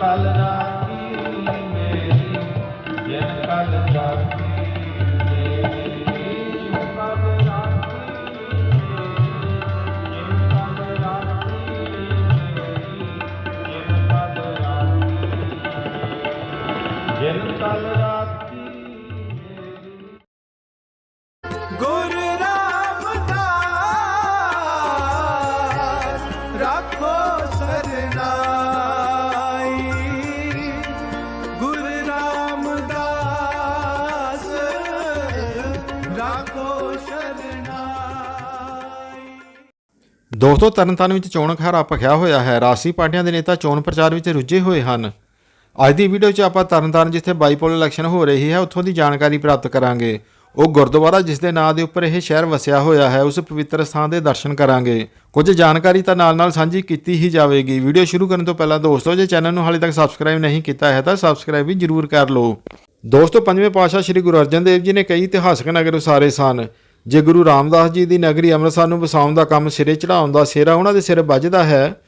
ਕਲ ਰਾਖੀ ਦੋਸਤੋ, ਤਰਨਤਾਰਨ ਵਿੱਚ ਚੋਣ ਅਖਾੜਾ ਭਖਿਆ ਹੋਇਆ ਹੈ। ਰਾਸ਼ਟਰੀ ਪਾਰਟੀਆਂ ਦੇ ਨੇਤਾ ਚੋਣ ਪ੍ਰਚਾਰ ਵਿੱਚ ਰੁੱਝੇ ਹੋਏ ਹਨ। ਅੱਜ ਦੀ ਵੀਡੀਓ 'ਚ ਆਪਾਂ ਤਰਨਤਾਰਨ ਜਿੱਥੇ ਬਾਈਪੋਲ ਇਲੈਕਸ਼ਨ ਹੋ ਰਹੀ ਹੈ, ਉੱਥੋਂ ਦੀ ਜਾਣਕਾਰੀ ਪ੍ਰਾਪਤ ਕਰਾਂਗੇ। ਉਹ ਗੁਰਦੁਆਰਾ, ਜਿਸ ਦੇ ਨਾਂ ਦੇ ਉੱਪਰ ਇਹ ਸ਼ਹਿਰ ਵਸਿਆ ਹੋਇਆ ਹੈ, ਉਸ ਪਵਿੱਤਰ ਸਥਾਨ ਦੇ ਦਰਸ਼ਨ ਕਰਾਂਗੇ। ਕੁਝ ਜਾਣਕਾਰੀ ਤਾਂ ਨਾਲ-ਨਾਲ ਸਾਂਝੀ ਕੀਤੀ ਹੀ ਜਾਵੇਗੀ। ਵੀਡੀਓ ਸ਼ੁਰੂ ਕਰਨ ਤੋਂ ਪਹਿਲਾਂ ਦੋਸਤੋ, ਜੇ ਚੈਨਲ ਨੂੰ ਹਾਲੇ ਤੱਕ ਸਬਸਕ੍ਰਾਈਬ ਨਹੀਂ ਕੀਤਾ ਹੈ, ਤਾਂ ਸਬਸਕ੍ਰਾਈਬ ਵੀ ਜਰੂਰ ਕਰ ਲਓ। ਦੋਸਤੋ, ਪੰਜਵੇਂ ਪਾਤਸ਼ਾਹ ਸ੍ਰੀ ਗੁਰੂ ਅਰਜਨ ਦੇਵ ਜੀ ਨੇ ਕਈ ਇਤਿਹਾਸਕ ਨਗਰ ਉਸਾਰੇ ਸਨ। ਜੇ ਗੁਰੂ ਰਾਮਦਾਸ ਜੀ ਦੀ ਨਗਰੀ ਅੰਮ੍ਰਿਤਸਰ ਨੂੰ ਵਸਾਉਣ ਦਾ ਕੰਮ ਸਿਰੇ ਚੜਾਉਣ ਦਾ ਸਿਰਾ ਉਹਨਾਂ ਦੇ ਸਿਰ ਵੱਜਦਾ ਹੈ,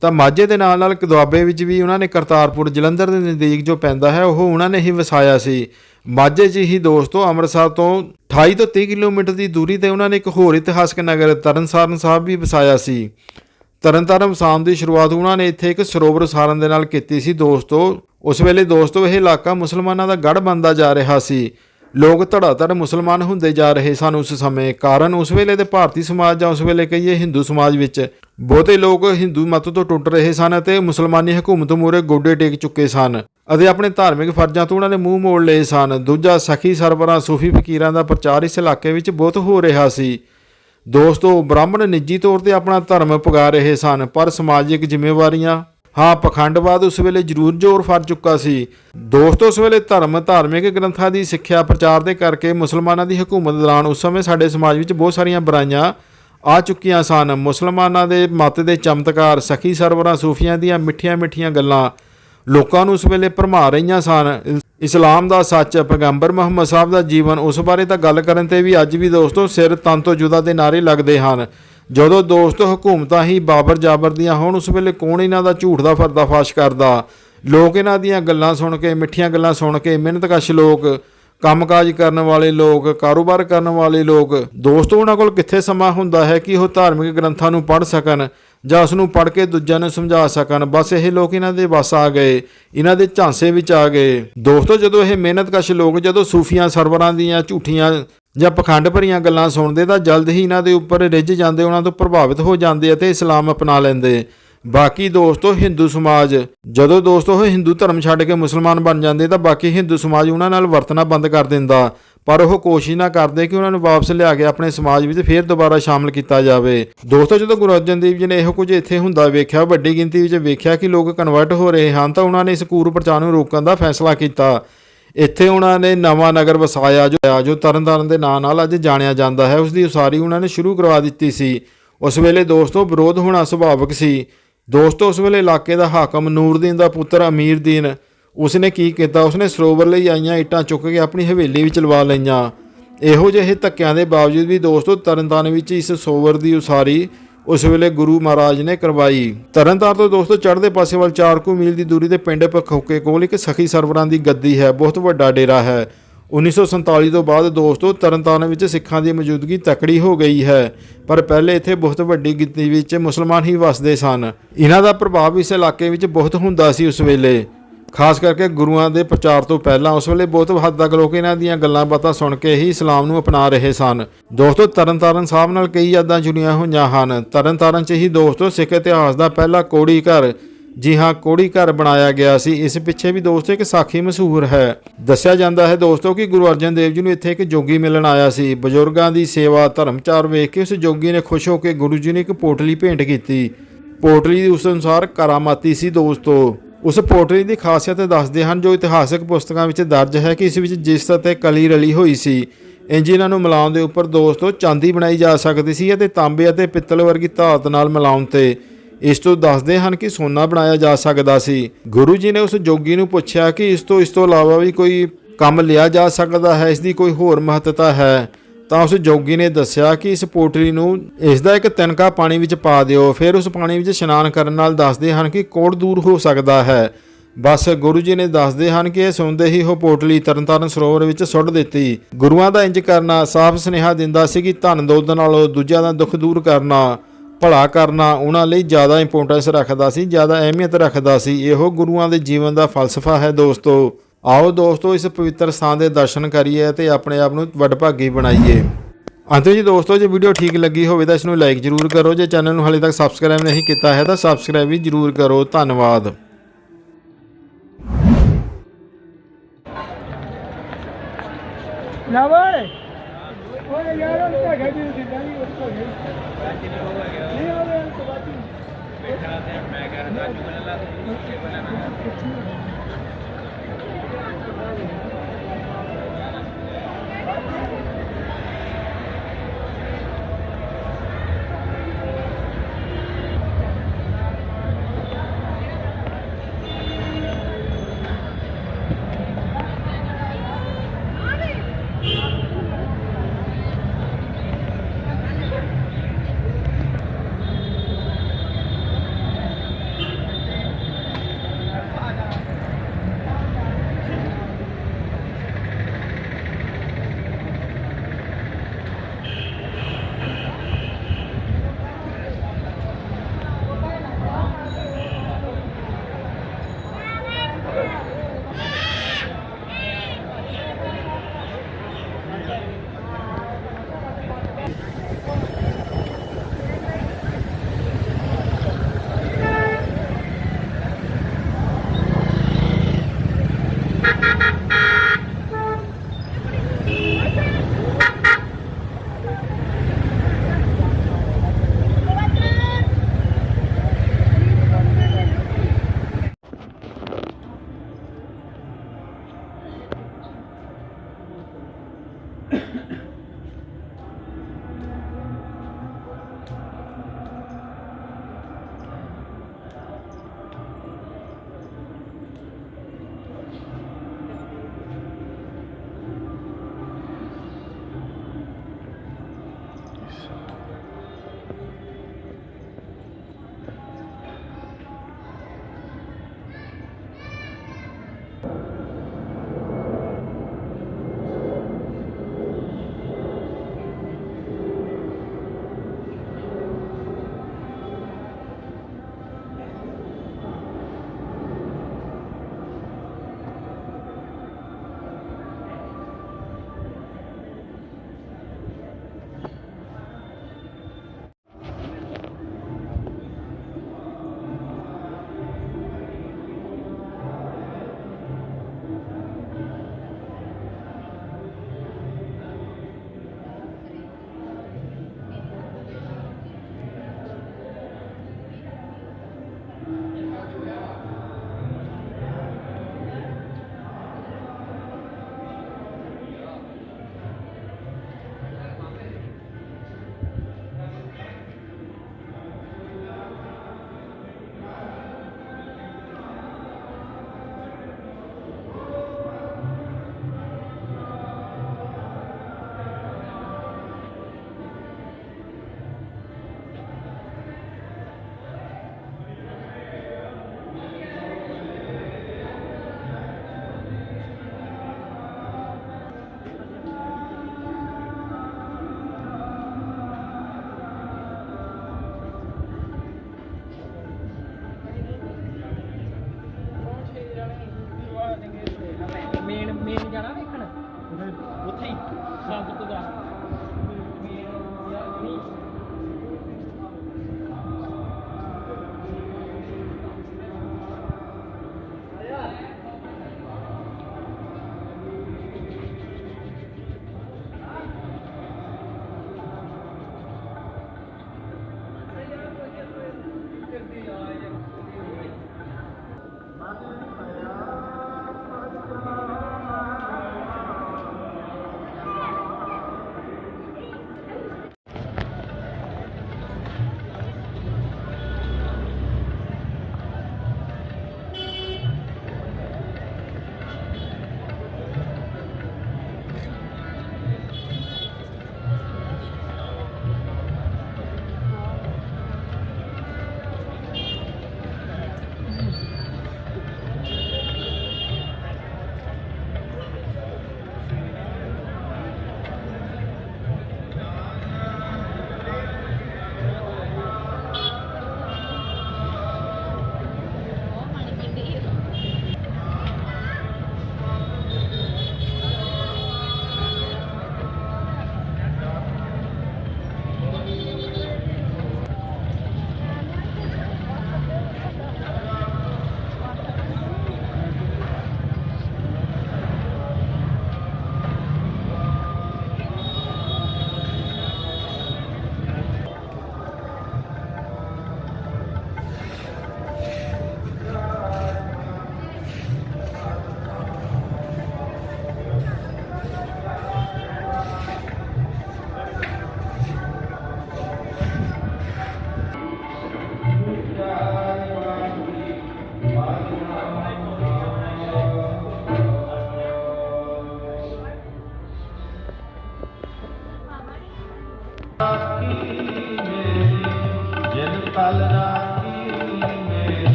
ਤਾਂ ਮਾਝੇ ਦੇ ਨਾਲ ਨਾਲ ਕਦਵਾਬੇ ਵਿੱਚ ਵੀ ਉਹਨਾਂ ਨੇ ਕਰਤਾਰਪੁਰ ਜਲੰਧਰ ਦੇ ਨਜ਼ਦੀਕ ਜੋ ਪੈਂਦਾ ਹੈ, ਉਹ ਉਹਨਾਂ ਨੇ ਹੀ ਵਸਾਇਆ ਸੀ। ਮਾਝੇ 'ਚ ਹੀ ਦੋਸਤੋ ਅੰਮ੍ਰਿਤਸਰ ਤੋਂ 28 ਤੋਂ 30 ਕਿਲੋਮੀਟਰ ਦੀ ਦੂਰੀ ਤੇ ਉਹਨਾਂ ਨੇ ਇੱਕ ਹੋਰ ਇਤਿਹਾਸਕ ਨਗਰ ਤਰਨਸਾਰਨ ਸਾਹਿਬ ਵੀ ਵਸਾਇਆ ਸੀ। ਤਰਨਤਾਰਨ ਵਸਾਉਣ ਦੀ ਸ਼ੁਰੂਆਤ ਉਹਨਾਂ ਨੇ ਇੱਥੇ ਇੱਕ ਸਰੋਵਰ ਸਾਰਨ ਦੇ ਨਾਲ ਕੀਤੀ ਸੀ ਦੋਸਤੋ। ਉਸ ਵੇਲੇ ਦੋਸਤੋ ਇਹ ਇਲਾਕਾ ਮੁਸਲਮਾਨਾਂ ਦਾ ਗੜ ਬਣਦਾ ਜਾ ਰਿਹਾ ਸੀ। ਲੋਕ ਧੜਾਧੜ ਮੁਸਲਮਾਨ ਹੁੰਦੇ ਜਾ ਰਹੇ ਸਨ ਉਸ ਸਮੇਂ। ਕਾਰਨ ਉਸ ਵੇਲੇ ਦੇ ਭਾਰਤੀ ਸਮਾਜ ਜਾਂ ਉਸ ਵੇਲੇ ਕਹੀਏ ਹਿੰਦੂ ਸਮਾਜ ਵਿੱਚ ਬਹੁਤੇ ਲੋਕ ਹਿੰਦੂ ਮਤ ਤੋਂ ਟੁੱਟ ਰਹੇ ਸਨ ਅਤੇ ਮੁਸਲਮਾਨੀ ਹਕੂਮਤ ਮੂਹਰੇ ਗੋਡੇ ਟੇਕ ਚੁੱਕੇ ਸਨ ਅਤੇ ਆਪਣੇ ਧਾਰਮਿਕ ਫਰਜ਼ਾਂ ਤੋਂ ਉਹਨਾਂ ਨੇ ਮੂੰਹ ਮੋੜ ਲਏ ਸਨ। ਦੂਜਾ ਸਖੀ ਸਰਬਰਾਂ ਸੂਫੀ ਫਕੀਰਾਂ ਦਾ ਪ੍ਰਚਾਰ ਇਸ ਇਲਾਕੇ ਵਿੱਚ ਬਹੁਤ ਹੋ ਰਿਹਾ ਸੀ। ਦੋਸਤੋ, ਬ੍ਰਾਹਮਣ ਨਿੱਜੀ ਤੌਰ ਤੇ ਆਪਣਾ ਧਰਮ ਪੁਗਾ ਰਹੇ ਸਨ, ਪਰ ਸਮਾਜਿਕ ਜ਼ਿੰਮੇਵਾਰੀਆਂ ਹਾਂ ਪਖੰਡਵਾਦ ਉਸ ਵੇਲੇ ਜ਼ਰੂਰ ਜ਼ੋਰ ਫੜ ਚੁੱਕਾ ਸੀ। ਦੋਸਤੋ ਉਸ ਵੇਲੇ ਧਰਮ, ਧਾਰਮਿਕ ਗ੍ਰੰਥਾਂ ਦੀ ਸਿੱਖਿਆ ਪ੍ਰਚਾਰ ਦੇ ਕਰਕੇ ਮੁਸਲਮਾਨਾਂ ਦੀ ਹਕੂਮਤ ਦੌਰਾਨ ਉਸ ਸਮੇਂ ਸਾਡੇ ਸਮਾਜ ਵਿੱਚ ਬਹੁਤ ਸਾਰੀਆਂ ਬੁਰਾਈਆਂ ਆ ਚੁੱਕੀਆਂ ਸਨ। ਮੁਸਲਮਾਨਾਂ ਦੇ ਮਤ ਦੇ ਚਮਤਕਾਰ, ਸਖੀ ਸਰਵਰਾਂ, ਸੂਫੀਆਂ ਦੀਆਂ ਮਿੱਠੀਆਂ-ਮਿੱਠੀਆਂ ਗੱਲਾਂ ਲੋਕਾਂ ਨੂੰ ਉਸ ਵੇਲੇ ਭਰਮਾ ਰਹੀਆਂ ਸਨ। ਇਸਲਾਮ ਦਾ ਸੱਚ, ਪੈਗੰਬਰ ਮੁਹੰਮਦ ਸਾਹਿਬ ਦਾ ਜੀਵਨ ਉਸ ਬਾਰੇ ਤਾਂ ਗੱਲ ਕਰਨ ਤੇ ਵੀ ਅੱਜ ਵੀ ਦੋਸਤੋ ਸਿਰ ਤਨ ਤੋਂ ਜੁਦਾ ਦੇ ਨਾਰੇ ਲੱਗਦੇ ਹਨ। ਜਦੋਂ ਦੋਸਤੋ ਹਕੂਮਤਾਂ ਹੀ ਬਾਬਰ ਜਾਬਰ ਦੀਆਂ ਹੋਣ, ਉਸ ਵੇਲੇ ਕੌਣ ਇਹਨਾਂ ਦਾ ਝੂਠ ਦਾ ਪਰਦਾਫਾਸ਼ ਕਰਦਾ? ਲੋਕ ਇਹਨਾਂ ਦੀਆਂ ਗੱਲਾਂ ਸੁਣ ਕੇ, ਮਿੱਠੀਆਂ ਗੱਲਾਂ ਸੁਣ ਕੇ ਮਿਹਨਤਕਸ਼ ਲੋਕ, ਕੰਮਕਾਜ ਕਰਨ ਵਾਲੇ ਲੋਕ, ਕਾਰੋਬਾਰ ਕਰਨ ਵਾਲੇ ਲੋਕ, ਦੋਸਤੋ ਉਹਨਾਂ ਕੋਲ ਕਿੱਥੇ ਸਮਾਂ ਹੁੰਦਾ ਹੈ ਕਿ ਉਹ ਧਾਰਮਿਕ ਗ੍ਰੰਥਾਂ ਨੂੰ ਪੜ੍ਹ ਸਕਣ ਜਾਂ ਉਸ ਨੂੰ ਪੜ੍ਹ ਕੇ ਦੂਜਿਆਂ ਨੂੰ ਸਮਝਾ ਸਕਣ? ਬਸ ਇਹ ਲੋਕ ਇਹਨਾਂ ਦੇ ਵਸ ਆ ਗਏ, ਇਹਨਾਂ ਦੇ ਝਾਂਸੇ ਵਿੱਚ ਆ ਗਏ। ਦੋਸਤੋ, ਜਦੋਂ ਇਹ ਮਿਹਨਤਕਸ਼ ਲੋਕ, ਜਦੋਂ ਸੂਫੀਆਂ ਸਰਵਰਾਂ ਦੀਆਂ ਝੂਠੀਆਂ ਜਾਂ ਪਖੰਡ ਭਰੀਆਂ ਗੱਲਾਂ ਸੁਣਦੇ ਤਾਂ ਜਲਦ ਹੀ ਇਹਨਾਂ ਦੇ ਉੱਪਰ ਰਿੱਝ ਜਾਂਦੇ, ਉਹਨਾਂ ਤੋਂ ਪ੍ਰਭਾਵਿਤ ਹੋ ਜਾਂਦੇ ਅਤੇ ਇਸਲਾਮ ਅਪਣਾ ਲੈਂਦੇ। ਬਾਕੀ ਦੋਸਤੋ ਹਿੰਦੂ ਸਮਾਜ। ਜਦੋਂ ਦੋਸਤੋ, ਉਹ ਹਿੰਦੂ ਧਰਮ ਛੱਡ ਕੇ ਮੁਸਲਮਾਨ ਬਣ ਜਾਂਦੇ ਤਾਂ ਬਾਕੀ ਹਿੰਦੂ ਸਮਾਜ ਉਹਨਾਂ ਨਾਲ ਵਰਤਣਾ ਬੰਦ ਕਰ ਦਿੰਦਾ। ਪਰ ਉਹ ਕੋਸ਼ਿਸ਼ ਨਾ ਕਰਦੇ ਕਿ ਉਹਨਾਂ ਨੂੰ ਵਾਪਸ ਲਿਆ ਕੇ ਆਪਣੇ ਸਮਾਜ ਵਿੱਚ ਫੇਰ ਦੁਬਾਰਾ ਸ਼ਾਮਲ ਕੀਤਾ ਜਾਵੇ। ਦੋਸਤੋ, ਜਦੋਂ ਗੁਰੂ ਅਰਜਨ ਦੇਵ ਜੀ ਨੇ ਇਹੋ ਕੁਝ ਇੱਥੇ ਹੁੰਦਾ ਵੇਖਿਆ, ਵੱਡੀ ਗਿਣਤੀ ਵਿੱਚ ਵੇਖਿਆ ਕਿ ਲੋਕ ਕਨਵਰਟ ਹੋ ਰਹੇ ਹਨ, ਤਾਂ ਉਹਨਾਂ ਨੇ ਇਸ ਕੂਰ ਪ੍ਰਚਾਰ ਨੂੰ ਰੋਕਣ ਦਾ ਫੈਸਲਾ ਕੀਤਾ। ਇੱਥੇ ਉਹਨਾਂ ਨੇ ਨਵਾਂ ਨਗਰ ਵਸਾਇਆ, ਜੋ ਜੋ ਤਰਨਤਾਰਨ ਦੇ ਨਾਂ ਨਾਲ ਅੱਜ ਜਾਣਿਆ ਜਾਂਦਾ ਹੈ। ਉਸ ਦੀ ਉਸਾਰੀ ਉਹਨਾਂ ਨੇ ਸ਼ੁਰੂ ਕਰਵਾ ਦਿੱਤੀ ਸੀ। ਉਸ ਵੇਲੇ ਦੋਸਤੋ ਵਿਰੋਧ ਹੋਣਾ ਸੁਭਾਵਿਕ ਸੀ। ਦੋਸਤੋ, ਉਸ ਵੇਲੇ ਇਲਾਕੇ ਦਾ ਹਾਕਮ ਨੂਰਦੀਨ ਦਾ ਪੁੱਤਰ ਅਮੀਰਦੀਨ, ਉਸਨੇ ਕੀ ਕੀਤਾ? ਉਸਨੇ ਸਰੋਵਰ ਲਈ ਆਈਆਂ ਇੱਟਾਂ ਚੁੱਕ ਕੇ ਆਪਣੀ ਹਵੇਲੀ ਵਿੱਚ ਲਵਾ ਲਈਆਂ। ਇਹੋ ਜਿਹੇ ਧੱਕਿਆਂ ਦੇ ਬਾਵਜੂਦ ਵੀ ਦੋਸਤੋ ਤਰਨਤਾਰਨ ਵਿੱਚ ਇਸ ਸਰੋਵਰ ਦੀ ਉਸਾਰੀ ਉਸ ਵੇਲੇ ਗੁਰੂ ਮਹਾਰਾਜ ਨੇ ਕਰਵਾਈ। ਤਰਨਤਾਰਨ ਤੋਂ ਦੋਸਤੋ ਚੜ੍ਹਦੇ ਪਾਸੇ ਵੱਲ 4 ਕੁ ਮੀਲ ਦੀ ਦੂਰੀ ਤੇ ਪਿੰਡ ਪਖੋਕੇ ਕੋਲ ਇੱਕ ਸਖੀ ਸਰਵਰਾਂ ਦੀ ਗੱਦੀ ਹੈ, ਬਹੁਤ ਵੱਡਾ ਡੇਰਾ ਹੈ। 1947 ਤੋਂ ਬਾਅਦ ਦੋਸਤੋ ਤਰਨਤਾਰਨ ਵਿੱਚ ਸਿੱਖਾਂ ਦੀ ਮੌਜੂਦਗੀ ਤਕੜੀ ਹੋ ਗਈ ਹੈ, ਪਰ ਪਹਿਲੇ ਇੱਥੇ ਬਹੁਤ ਵੱਡੀ ਗਿਣਤੀ ਵਿੱਚ ਮੁਸਲਮਾਨ ਹੀ ਵਸਦੇ ਸਨ। ਇਹਨਾਂ ਦਾ ਪ੍ਰਭਾਵ ਇਸ ਇਲਾਕੇ ਵਿੱਚ ਬਹੁਤ ਹੁੰਦਾ ਸੀ ਉਸ ਵੇਲੇ। ਖਾਸ ਕਰਕੇ ਗੁਰੂਆਂ ਦੇ ਪ੍ਰਚਾਰ ਤੋਂ ਪਹਿਲਾਂ ਉਸ ਵੇਲੇ ਬਹੁਤ ਹੱਦ ਤੱਕ ਲੋਕ ਇਹਨਾਂ ਦੀਆਂ ਗੱਲਾਂ ਬਾਤਾਂ ਸੁਣ ਕੇ ਹੀ ਇਸਲਾਮ ਨੂੰ ਅਪਣਾ ਰਹੇ ਸਨ। ਦੋਸਤੋ, ਤਰਨਤਾਰਨ ਸਾਹਿਬ ਨਾਲ ਕਈ ਯਾਦਾਂ ਜੁੜੀਆਂ ਹੋਈਆਂ ਹਨ। ਤਰਨਤਾਰਨ 'ਚ ਹੀ ਦੋਸਤੋ, ਸਿੱਖ ਇਤਿਹਾਸ ਦਾ ਪਹਿਲਾ ਕੋੜੀ ਘਰ, ਜੀ ਹਾਂ, ਕੋੜੀ ਘਰ ਬਣਾਇਆ ਗਿਆ ਸੀ। ਇਸ ਪਿੱਛੇ ਵੀ ਦੋਸਤੋ ਇੱਕ ਸਾਖੀ ਮਸ਼ਹੂਰ ਹੈ। ਦੱਸਿਆ ਜਾਂਦਾ ਹੈ ਦੋਸਤੋ ਕਿ ਗੁਰੂ ਅਰਜਨ ਦੇਵ ਜੀ ਨੂੰ ਇੱਥੇ ਇੱਕ ਜੋਗੀ ਮਿਲਣ ਆਇਆ ਸੀ। ਬਜ਼ੁਰਗਾਂ ਦੀ ਸੇਵਾ ਧਰਮਚਾਰ ਵੇਖ ਕੇ ਉਸ ਜੋਗੀ ਨੇ ਖੁਸ਼ ਹੋ ਕੇ ਗੁਰੂ ਜੀ ਨੂੰ ਇੱਕ ਪੋਟਲੀ ਭੇਂਟ ਕੀਤੀ। ਪੋਟਲੀ ਦੀ ਉਸ ਅਨੁਸਾਰ ਕਰਾਮਾਤੀ ਸੀ ਦੋਸਤੋ। ਉਸ ਪੋਟਲੀ ਦੀ ਖਾਸੀਅਤ ਦੱਸਦੇ ਹਨ ਜੋ ਇਤਿਹਾਸਕ ਪੁਸਤਕਾਂ ਵਿੱਚ ਦਰਜ ਹੈ ਕਿ ਇਸ ਵਿੱਚ ਜਿਸ ਅਤੇ ਕਲੀ ਰਲੀ ਹੋਈ ਸੀ ਇੰਜ ਇਹਨਾਂ ਨੂੰ ਮਿਲਾਉਣ ਦੇ ਉੱਪਰ ਦੋਸਤੋ ਚਾਂਦੀ ਬਣਾਈ ਜਾ ਸਕਦੀ ਸੀ ਅਤੇ ਤਾਂਬੇ ਅਤੇ ਪਿੱਤਲ ਵਰਗੀ ਧਾਤ ਨਾਲ ਮਿਲਾਉਣ ਤੇ ਇਸ ਤੋਂ ਦੱਸਦੇ ਹਨ ਕਿ ਸੋਨਾ ਬਣਾਇਆ ਜਾ ਸਕਦਾ ਸੀ। ਗੁਰੂ ਜੀ ਨੇ ਉਸ ਜੋਗੀ ਨੂੰ ਪੁੱਛਿਆ ਕਿ ਇਸ ਤੋਂ ਇਸ ਤੋਂ ਇਲਾਵਾ ਵੀ ਕੋਈ ਕੰਮ ਲਿਆ ਜਾ ਸਕਦਾ ਹੈ? ਇਸ ਦੀ ਕੋਈ ਹੋਰ ਮਹੱਤਤਾ ਹੈ? ਤਾਂ ਉਸ ਜੋਗੀ ਨੇ ਦੱਸਿਆ ਕਿ ਇਸ ਪੋਟਲੀ ਨੂੰ ਇਸ ਦਾ ਇੱਕ ਤਿਨਕਾ ਪਾਣੀ ਵਿੱਚ ਪਾ ਦਿਓ। ਫਿਰ ਉਸ ਪਾਣੀ ਵਿੱਚ ਇਸ਼ਨਾਨ ਕਰਨ ਨਾਲ ਦੱਸਦੇ ਹਨ ਕਿ ਕੋੜ ਦੂਰ ਹੋ ਸਕਦਾ ਹੈ। ਬਸ ਗੁਰੂ ਜੀ ਨੇ ਦੱਸਦੇ ਹਨ ਕਿ ਇਹ ਸੁਣਦੇ ਹੀ ਉਹ ਪੋਟਲੀ ਤਰਨਤਾਰਨ ਸਰੋਵਰ ਵਿੱਚ ਸੁੱਟ ਦਿੱਤੀ। ਗੁਰੂਆਂ ਦਾ ਇੰਜ ਕਰਨਾ, ਸਾਫ਼ ਸੁਨੇਹਾ ਦਿੰਦਾ ਸੀ ਕਿ ਧਨ ਦੁੱਧ ਨਾਲੋਂ ਦੂਜਿਆਂ ਦਾ ਦੁੱਖ ਦੂਰ ਕਰਨਾ, ਭਲਾ ਕਰਨਾ, ਉਹਨਾਂ ਲਈ ਜ਼ਿਆਦਾ ਇੰਪੋਰਟੈਂਸ ਰੱਖਦਾ ਸੀ, ਜ਼ਿਆਦਾ ਅਹਿਮੀਅਤ ਰੱਖਦਾ ਸੀ। ਇਹੋ ਗੁਰੂਆਂ ਦੇ ਜੀਵਨ ਦਾ ਫਲਸਫਾ ਹੈ ਦੋਸਤੋ। ਆਓ ਦੋਸਤੋ ਇਸ ਪਵਿੱਤਰ ਸਥਾਨ ਦੇ ਦਰਸ਼ਨ ਕਰੀਏ ਤੇ ਆਪਣੇ ਆਪ ਨੂੰ ਵਡਭਾਗੀ ਬਣਾਈਏ। ਅੰਤ ਜੀ ਦੋਸਤੋ ਜੇ ਵੀਡੀਓ ਠੀਕ ਲੱਗੀ ਹੋਵੇ ਤਾਂ ਇਸ ਨੂੰ ਲਾਈਕ ਜ਼ਰੂਰ ਕਰੋ। ਜੇ ਚੈਨਲ ਨੂੰ ਹਾਲੇ ਤੱਕ ਸਬਸਕ੍ਰਾਈਬ ਨਹੀਂ ਕੀਤਾ ਹੈ ਤਾਂ ਸਬਸਕ੍ਰਾਈਬ ਵੀ ਜ਼ਰੂਰ ਕਰੋ। ਧੰਨਵਾਦ। ਨਾ ਓਏ। ਓਏ ਯਾਰ ਉਹ ਤਾਂ ਗੱਡੀ ਦੀ ਨਹੀਂ ਉਹ ਤਾਂ ਨਹੀਂ ਆਵੇ ਤਾਂ ਬਾਕੀ ਕਲ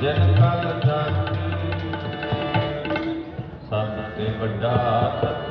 ਜਿਨ ਕਲ ਰਾਖੀ ਸਭ ਤੇ ਵੱਡਾ ਸਤਿਗੁਰ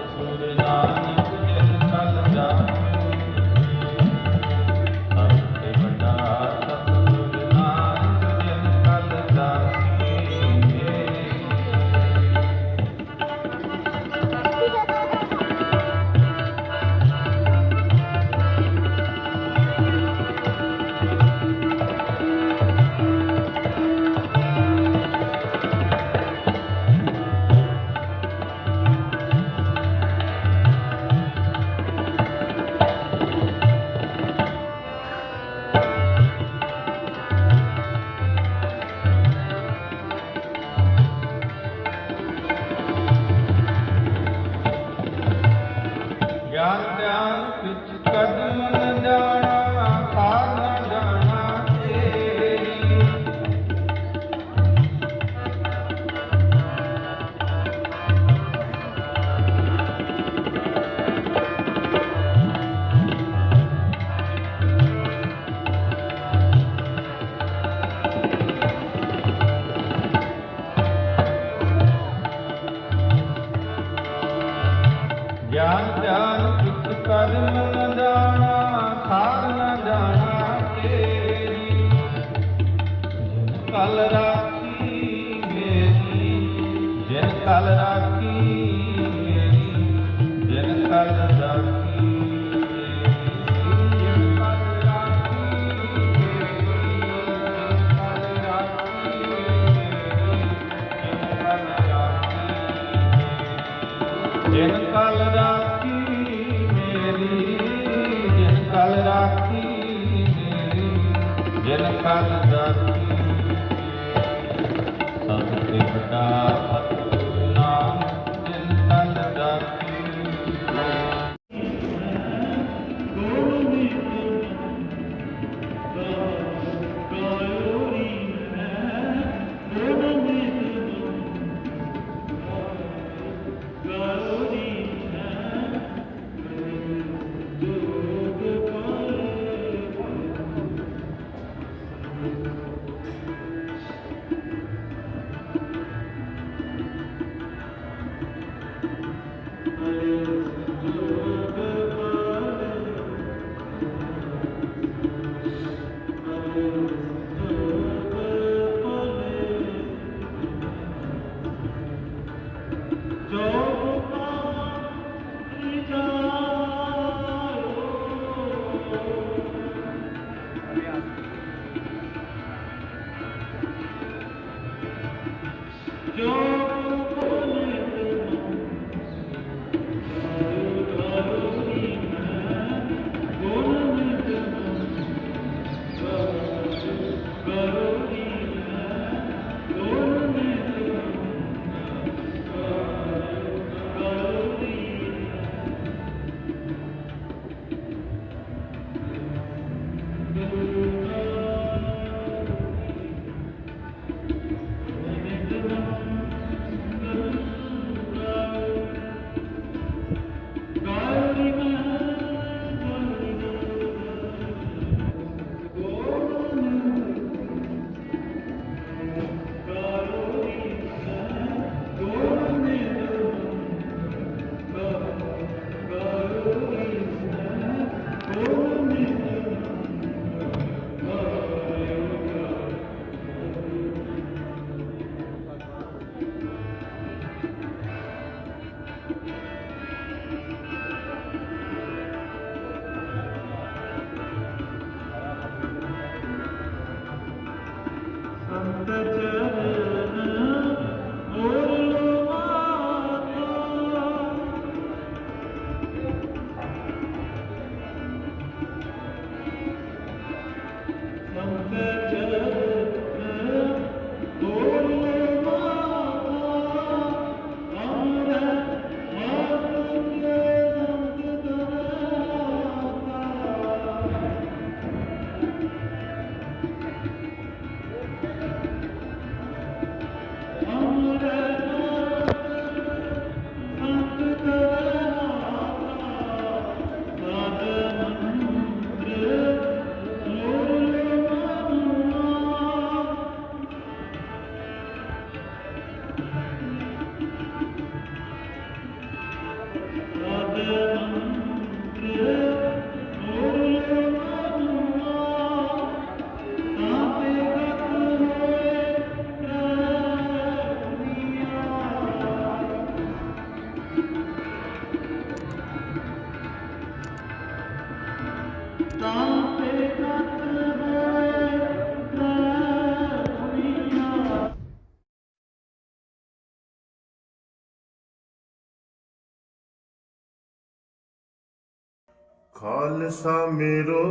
ਖਾਲਸਾ ਮੇਰੋ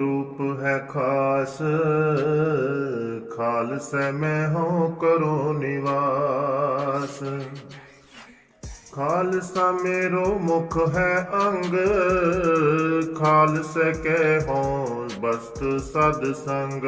ਰੂਪ ਹੈ ਖਾਸ। ਖਾਲਸਾ ਮੈਂ ਹੋ ਕਰੋ ਨਿਵਾਸ। ਖਾਲਸਾ ਮੇਰੋ ਮੁਖ ਹੈ ਅੰਗ। ਖਾਲਸਾ ਕੈ ਹੋ ਬਸਤ ਸਦ ਸੰਗ।